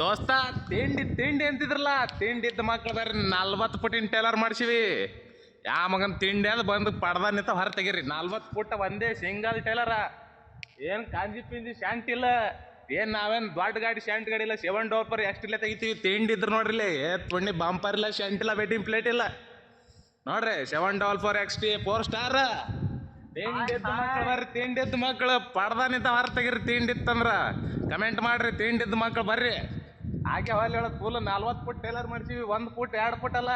ದೋಸ್ತ, ತಿಂಡಿ ತಿಂಡಿ ಅಂತಿದ್ರಲ್ಲ, ತಿಂಡಿ ಇದ್ದ ಮಕ್ಳು ಬರ್ರಿ ನಲ್ವತ್ತು ಪುಟಿನ ಟೇಲರ್ ಮಾಡ್ಸಿವಿ. ಯಾ ಮಗನ್ ತಿಂಡಿ ಅದು ಬಂದು ಪಡ್ದ ನಿಂತ ಹೊರ ತೆಗೀರಿ. ನಲ್ವತ್ತು ಪುಟ್ಟ ಒಂದೇ ಸಿಂಗಲ್ ಟೇಲರ ಏನು ಕಾಂಜಿ ಪಿಂಜಿ ಶಾಂಟ್ ಇಲ್ಲ. ಏನು ನಾವೇನ್ ದೊಡ್ಡ ಗಾಡಿ ಶಾಂಟ್ ಗಾಡಿ ಇಲ್ಲ ಸೆವೆನ್ ಡೋರ್ ಪರ್ ಎಷ್ಟಿಲ್ಲ ತೆಗಿತೀವಿ. ತಿಂಡಿ ಇದ್ರ ನೋಡ್ರಿ ಏ ತುಣ್ಣಿ ಬಂಪರ್ ಇಲ್ಲ ಶಾಂಟ್ ಇಲ್ಲ ವೆಡ್ಡಿಂಗ್ ಪ್ಲೇಟ್ ಇಲ್ಲ. ನೋಡ್ರಿ seven double four X T four star ತಿಂಡಿದ್ದು ತಿಂಡಿದ್ದ ಮಕ್ಳು ಪಡ್ದ ನಿಂತ ಹೊರ ತೆಗೀರಿ ತಿಂಡಿತ್ತಂದ್ರ ಕಮೆಂಟ್ ಮಾಡ್ರಿ ತಿಂಡಿದ್ದ ಮಕ್ಳು ಬರ್ರಿ. ಹಾಗೆ ಹೊಲ್ ಹೇಳೋದು ಫುಲ್ ನಲ್ವತ್ತು ಫುಟ್ ಟೇಲರ್ ಮಾಡ್ತೀವಿ ಒಂದು ಫುಟ್ ಎರಡು ಫುಟ್ ಅಲ್ಲ.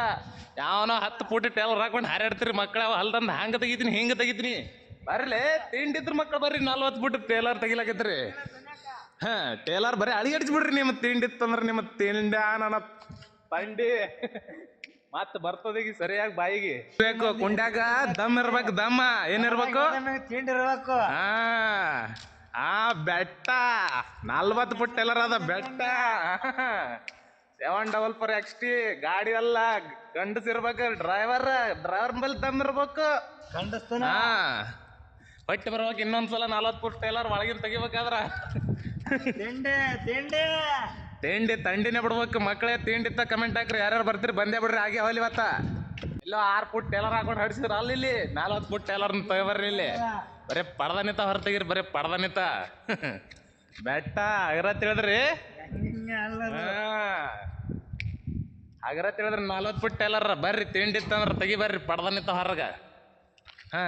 ಯಾವನೋ ಹತ್ತು ಫುಟ್ ಟೇಲರ್ ಹಾಕೊಂಡು ಹಾರಾಡ್ತೀರಿ ಮಕ್ಳು ಹಲ್ದಂದು ಹಂಗೆ ತೆಗಿತೀನಿ ಹಿಂಗೆ ತೆಗಿತೀನಿ. ಬರ್ಲಿ ತಿಂಡಿದ್ರ ಮಕ್ಳು ಬರ್ರಿ ನಲ್ವತ್ತು ಫುಟ್ ಟೇಲರ್ ತೆಗಿಲಾಕತ್ರಿ ಹಾ ಟೇಲರ್ ಬರೀ ಅಳಿಗಡಿಸ್ಬಿಡ್ರಿ ನಿಮ್ಮ ತಿಂಡಿತ್ತಂದ್ರೆ ನಿಮ್ಮ ತಿಂಡ ನನ್ನ ತಂಡಿ ಮತ್ ಬರ್ತದೀಗ ಸರಿಯಾಗಿ ಬಾಯಿಗೆ. ಬೇಕು ಕುಂಡ್ಯಾಗ ದಮ್ ಇರ್ಬೇಕು ದಮ್ಮ ಏನಿರ್ಬೇಕು ತಿಂಡಿರ್ಬೇಕು ಹಾ. ಆ ಬೆಟ್ಟ. ನಲ್ವತ್ತು ಫುಟ್ ಎಲ್ಲರ ಅದ ಬೆಟ್ಟ. Seven double four X T ಗಾಡಿ ಅಲ್ಲ ಗಂಡಸಿರ್ಬೇಕು ಡ್ರೈವರ್ ಡ್ರೈವರ್ ಮೇಲೆ ತಂದಿರ್ಬೇಕು ಗಂಡಸ್ತನ? ಹೊಟ್ಟೆ ಬರ್ಬೇಕು ಇನ್ನೊಂದ್ಸಲ ನಲ್ವತ್ತು ಫುಟ್ ಟೈಲರ್ ಒಳಗಿನ ತೆಗಿಬೇಕಾದ್ರ. ತಿಂಡಿ ತಿಂಡಿ. ತಿಂಡಿ ತಂಡಿನೇ ಬಿಡ್ಬೇಕು ಮಕ್ಕಳೇ ತಿಂಡಿ ಇತ್ತ ಕಮೆಂಟ್ ಹಾಕ್ರಿ. ಯಾರ್ಯಾರು ಬರ್ತೀರಿ ಬಂದೇ ಬಿಡ್ರಿ ಹಾಗೆ ಹೋಲಿ ಇವತ್ತ. ಇಲ್ಲೋ ಆರು ಫುಟ್ ಟೇಲರ್ ಹಾಕೊಂಡು ಹಡ್ಸಿದ್ರ ಅಲ್ಲಿ ಇಲ್ಲಿ? ನಾಲ್ವತ್ತು ಫುಟ್ ಟೇಲರ್ ತಗೋಬರ್ರಿ ಇಲ್ಲಿ. ಬರೀ ಪಡ್ದ ನಿಂತ ಹೊರ ತೆಗೀರಿ ಬರೀ ಪಡ್ದ ನಿಂತ. ಬೆಟ್ಟ ಅಗರ ತಿಳಿದ್ರಿ ಅಗರ ತಿಳಿದ್ರಿ ನಲ್ವತ್ತು ಫುಟ್ ಟೇಲರ್ ಬರ್ರಿ ತಿಂಡಿ ತಂದ್ರ ತೆಗಿ ಬರ್ರಿ ಪಡ್ದ ನಿಂತ ಹೊರಗ. ಹಾ.